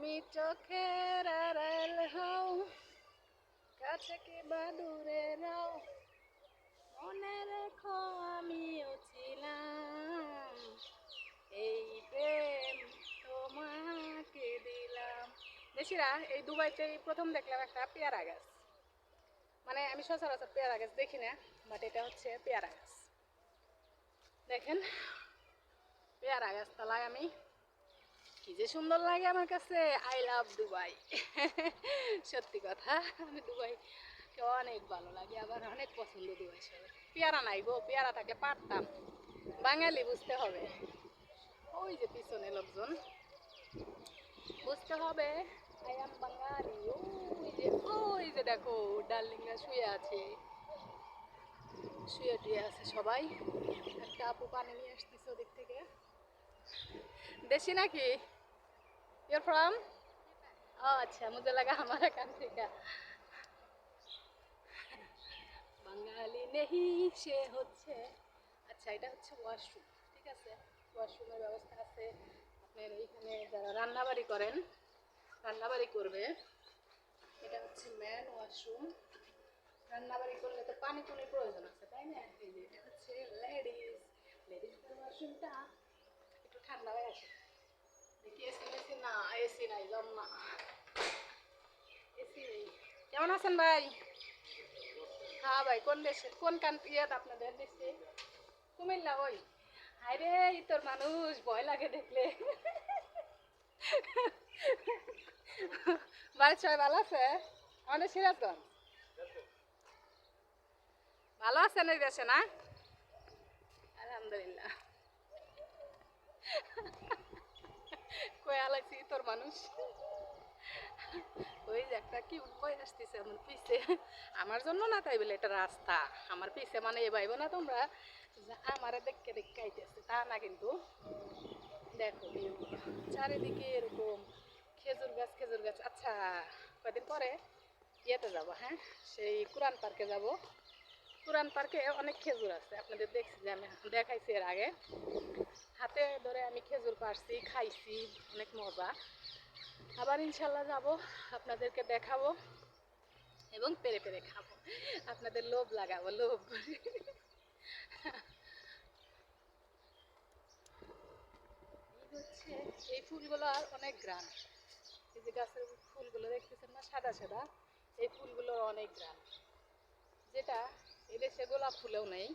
তুমি চোখের আড়াল হও, কাছে কি বা দূরে নাও, মনে রেখো আমিও ছিলাম। এই প্রেম তোমাকে দিলাম। দেশিরা, এই দুবাইতে প্রথম দেখলাম একটা পেয়ারা গাছ। মানে আমি সচরাচর পেয়ারা গাছ দেখি না বাট এটা হচ্ছে পেয়ারা গাছ। দেখেন, পেয়ারা গাছ তলায় আমি কি যে সুন্দর লাগে আমার কাছে। আই লাভ দুবাই সত্যি কথা, আমি দুবাই অনেক ভালো লাগে, আবার অনেক পছন্দ দুবাই শহর পেয়ারা নাই গো, পেয়ারা থাকলে পারতাম। বাঙালি বুঝতে হবে। ওই যে পিছনে লোকজন। বুঝতে হবে আই এম বাঙালি ওই যে ওই যে দেখো, ডার্লিংরা শুয়ে আছে। শুয়ে টুয়ে আছে সবাই। একটা আপু পানি নিয়ে আসতেছে ওদিক থেকে। দেশি নাকি? ইউর ফ্রম ও আচ্ছা মুঝে লাগা আমার কান্ট্রি का বাঙালি নেহি, সে হচ্ছে। আচ্ছা এটা হচ্ছে ওয়াশরুম ঠিক আছে? ওয়াশরুমের ব্যবস্থা আছে। আপনার এইখানে যারা রান্নাবাড়ি করেন, রান্নাবাড়ি করবে। এটা হচ্ছে ম্যান ওয়াশরুম রান্নাবাড়ি করলে তো পানি পুনির প্রয়োজন আছে, তাই না? এই যে, এটা হচ্ছে লেডিস লেডিসদের ওয়াশরুমটা একটু ঠান্ডা হয়ে মেসি না এসি নাই জম না এসি নেই কেমন আছেন ভাই হ্যাঁ ভাই কোন দেশে কোন কান্ট্রি আপনাদের দেশে কুমিল্লা ওই হাই রে তোর মানুষ ভয় লাগে দেখলে বাড়ির সবাই ভালো আছে আমাদের সিরাজগঞ্জ ভালো আছেন এই দেশে না আলহামদুলিল্লাহ তোর মানুষ। ওই যে একটা কি উঠবই আসতেছে আমার পিছে। আমার জন্য না তাই বলে এটা রাস্তা। আমার পিছে মানে এ ভাইব না তোমরা আমারে দেখকে দেখে আইতেছে, তা না কিন্তু। দেখো, চারিদিকে এরকম খেজুর গাছ খেজুর গাছ। আচ্ছা কদিন পরে ইয়েতে যাব হ্যাঁ? সেই কোরআন পার্কে যাব। কোরআন পার্কে অনেক খেজুর আছে, আপনাদের দেখছি যে আমি দেখাইছি এর আগে। হাতে ধরে আমি খেজুর পারছি খাইছি, অনেক মজা। আবার ইনশাল্লাহ যাব, আপনাদেরকে দেখাবো এবং পেরে পেরে খাব। আপনাদের লোভ লাগাবো, লোভ এই হচ্ছে, এই ফুলগুলো আর অনেক গ্রাম এই যে গাছের ফুলগুলো দেখতেছেন না, সাদা সাদা, এই ফুলগুলোর অনেক গ্রাম যেটা এদেশে গোলাপ ফুলেও নেই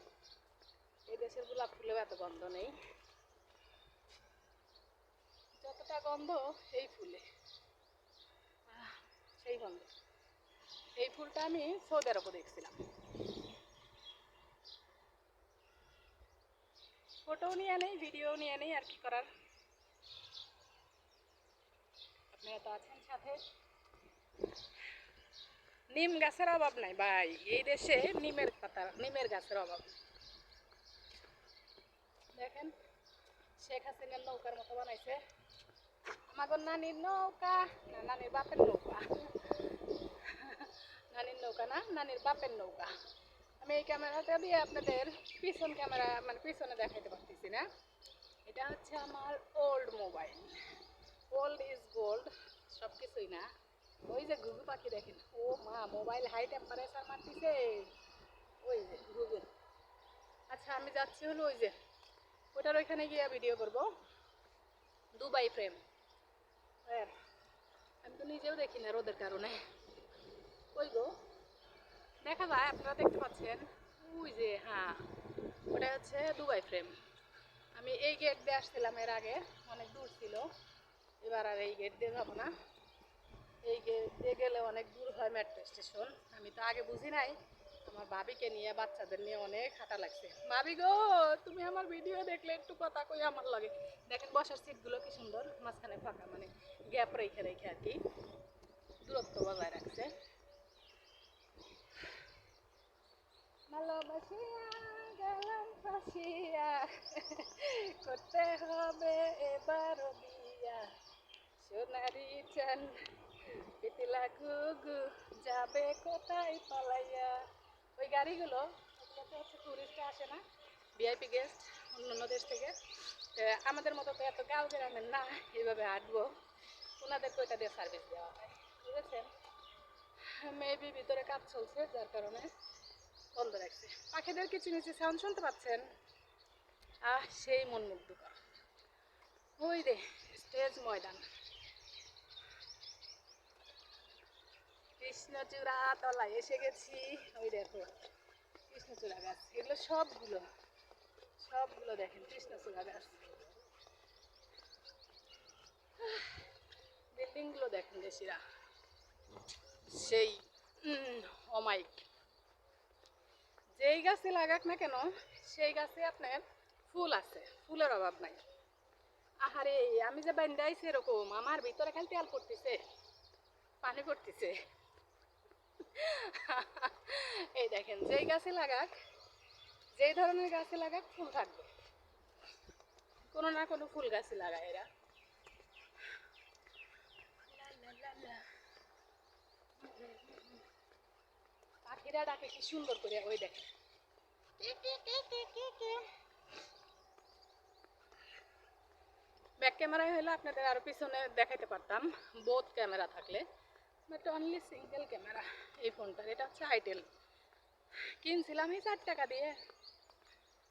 এই দেশের গোলাপ ফুলেও এত গন্ধ নেই। যতটা গন্ধ, এই ফুলে। সেই গন্ধ। এই ফুলটা আমি সৌদি আরবে দেখছিলাম। ফটো নিয়ে নেই, ভিডিও নিয়ে নেই, আর কি করার? আপনারা তো আছেন সাথে। নিম গাছের অভাব নাই ভাই। এই দেশে নিমের পাতা, নিমের গাছের অভাব। নেই। দেখেন, শেখ হাসিনার নৌকার মতো বানাইছে। আমাগর নানির নৌকা না নানির বাপের নৌকা নানির নৌকা না নানির বাপের নৌকা আমি এই ক্যামেরাটা দিয়ে আপনাদের পিছন ক্যামেরা মানে পিছনে দেখাইতে পারতেছি না এটা হচ্ছে আমার old mobile old is gold সব কিছুই না ওই যে ঘুঘু পাখি দেখেন ও মা মোবাইল হাই টেম্পারেচার মারতেছে ওই যে ঘুঘু আচ্ছা আমি যাচ্ছি হলো ওই যে ওটার ওইখানে গিয়ে ভিডিও করব দুবাই ফ্রেম আমি তো নিজেও দেখি না রোদের কারণে। ওই গো? দেখা যায়, আপনারা দেখতে পাচ্ছেন? ওই যে হ্যাঁ ওটা হচ্ছে দুবাই ফ্রেম আমি এই গেট দিয়ে আসছিলাম এর আগে, অনেক দূর ছিল। এবার আর এই গেট দিয়ে যাব না। এই গেট দিয়ে গেলে অনেক দূর হয় মেট্রো স্টেশন আমি তো আগে বুঝি নাই আমার ভাবিকে নিয়ে, বাচ্চাদের নিয়ে অনেক হাঁটা লাগছে। ভাবি গো, তুমি আমার ভিডিও দেখলে একটু কথা কই আমার লাগে। দেখেন বসার সিটগুলো কি সুন্দর, মাঝখানে ফাঁকা মানে গ্যাপ রেখে রেখে আর কি। দূরত্ব বজায় রাখছে। করতে হবে এবার সোনারি চান, পিতিলা যাবে কোথায় পালাইয়া? ওই গাড়িগুলো হচ্ছে টুরিস্ট আসে না ভিআইপি গেস্ট অন্য অন্য দেশ থেকে। আমাদের মতো তো এত গাঁও গ্রামের না এইভাবে হাঁটবো। ওনাদেরকে ওইটা দিয়ে সার্ভিস দেওয়া হয়, বুঝেছেন? মেবি ভিতরে কাজ চলছে, যার কারণে বন্ধ রাখছে। পাখিদের কিচিমিচি সাউন্ড শুনতে পাচ্ছেন? আহ, সেই মন ওই রে স্টেজ ময়দান। কৃষ্ণচূড়া তলায় এসে গেছি। ওই দেখো, কৃষ্ণচূড়া গাছ। এগুলো সবগুলো সবগুলো দেখেন, কৃষ্ণচূড়া গাছ। বিল্ডিংগুলো দেখেন দেশিরা। সেই অমাইক যেই গাছে লাগাক না কেন, সেই গাছে আপনার ফুল আছে, ফুলের অভাব নাই। আহারে, আমি যে বান্ধাইছি এরকম আমার ভিতরে খালি তেল পড়তেছে, পানি পড়তেছে। এই দেখেন, যেই গাছে লাগাক, যেই ধরনের গাছে লাগাক, ফুল থাকবে। কোনো না কোনো ফুল গাছে লাগায় এরা। পাখিরা ডাকে কি সুন্দর করে, ওই দেখে ব্যাক ক্যামেরায় হলে আপনাদের আরও পিছনে দেখাইতে পারতাম বোথ ক্যামেরা থাকলে। বাট অনলি সিঙ্গেল ক্যামেরা এই ফোনটার এটা হচ্ছে আইটেল কিনছিলাম এই চার টাকা দিয়ে।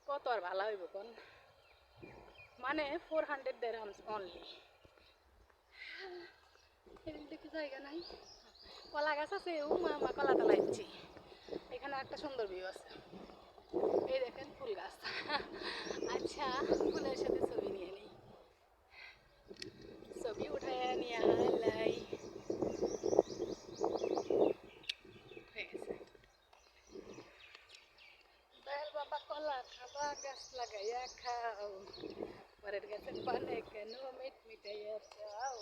কত আর ভালো হইব কোন? মানে ফোর হান্ড্রেড দেড়হামস অনলি দেখি জায়গা নাই। কলা গাছ আছে, ও মা মা, কলা তলাইছি। এখানে একটা সুন্দর ভিউ আছে। এই দেখেন ফুল গাছ। আচ্ছা ফুলের সাথে ছবি নিয়ে নিই। ছবি উঠায় নিয়ে আলাই হয়ে গেছে দয়াল বাবা কলা খাবা গাছ লাগাইয়া খাও পরের গাছের পানে কেন মিট মিটাইয়া চাও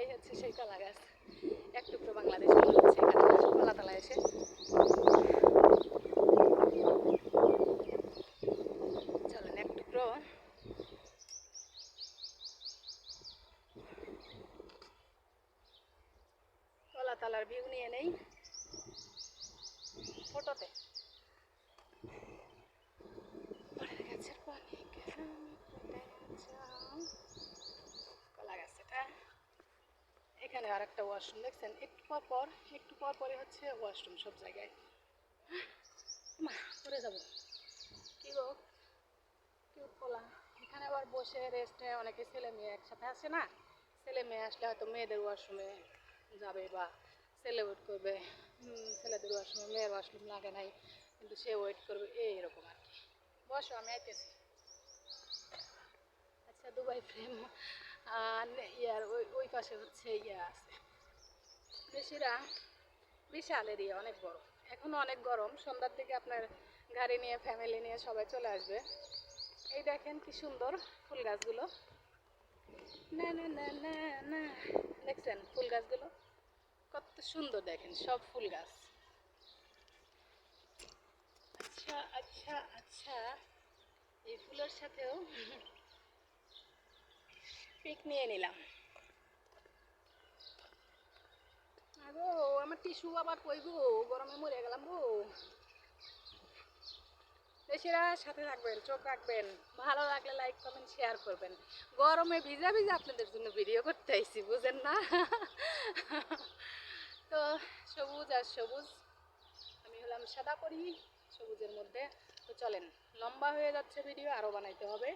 এই হচ্ছে সেই কলা গাছ। এক টুকরো বাংলাদেশ মনে হচ্ছে এখানে। কলা এসে। চলেন, এক টুকরো। কলাতলার ভিউ নিয়ে নেই। ফটোতে। পরের গাছের পানি কেন মিটাইয়া চাও কলা গাছ এটা এখানে আর একটা ওয়াশরুম দেখছেন? একটু পর পর, একটু পর পরে হচ্ছে ওয়াশরুম সব জায়গায়। মা করে যাব। কি গো? কি কলা এখানে আবার বসে রেস্টে অনেকে ছেলে মেয়ে একসাথে আসে না? ছেলে মেয়ে আসলে হয়তো মেয়েদের ওয়াশরুমে যাবে বা ছেলে ওয়েট করবে। ছেলেদের ওয়াশরুমে মেয়ের ওয়াশরুম লাগে নাই, কিন্তু সে ওয়েট করবে, এই এরকম আর কি। বসো, আমি আইতেছি। আচ্ছা দুবাই ফ্রেম আর ইয়ার ওই ওই পাশে হচ্ছে ইয়া আছে। বেশিরা বিশাল এরিয়া অনেক বড়। এখনও অনেক গরম। সন্ধ্যার দিকে আপনার গাড়ি নিয়ে ফ্যামিলি নিয়ে সবাই চলে আসবে। এই দেখেন কি সুন্দর ফুল গাছগুলো। না না না না না। দেখছেন ফুল গাছগুলো? কত সুন্দর দেখেন সব ফুল গাছ। আচ্ছা আচ্ছা আচ্ছা। এই ফুলের সাথেও পিক নিয়ে নিলাম। আগো, আমার টিস্যু আবার কই গো? গরমে মরে গেলাম গো। দেশেরা সাথে থাকবেন, চোখ রাখবেন, ভালো লাগলে লাইক কমেন্ট শেয়ার করবেন। গরমে ভিজা ভিজা আপনাদের জন্য ভিডিও করতে আইছি, বুঝেন না? তো সবুজ আর সবুজ, আমি হলাম সাদা করি সবুজের মধ্যে। তো চলেন, লম্বা হয়ে যাচ্ছে ভিডিও আরও বানাইতে হবে।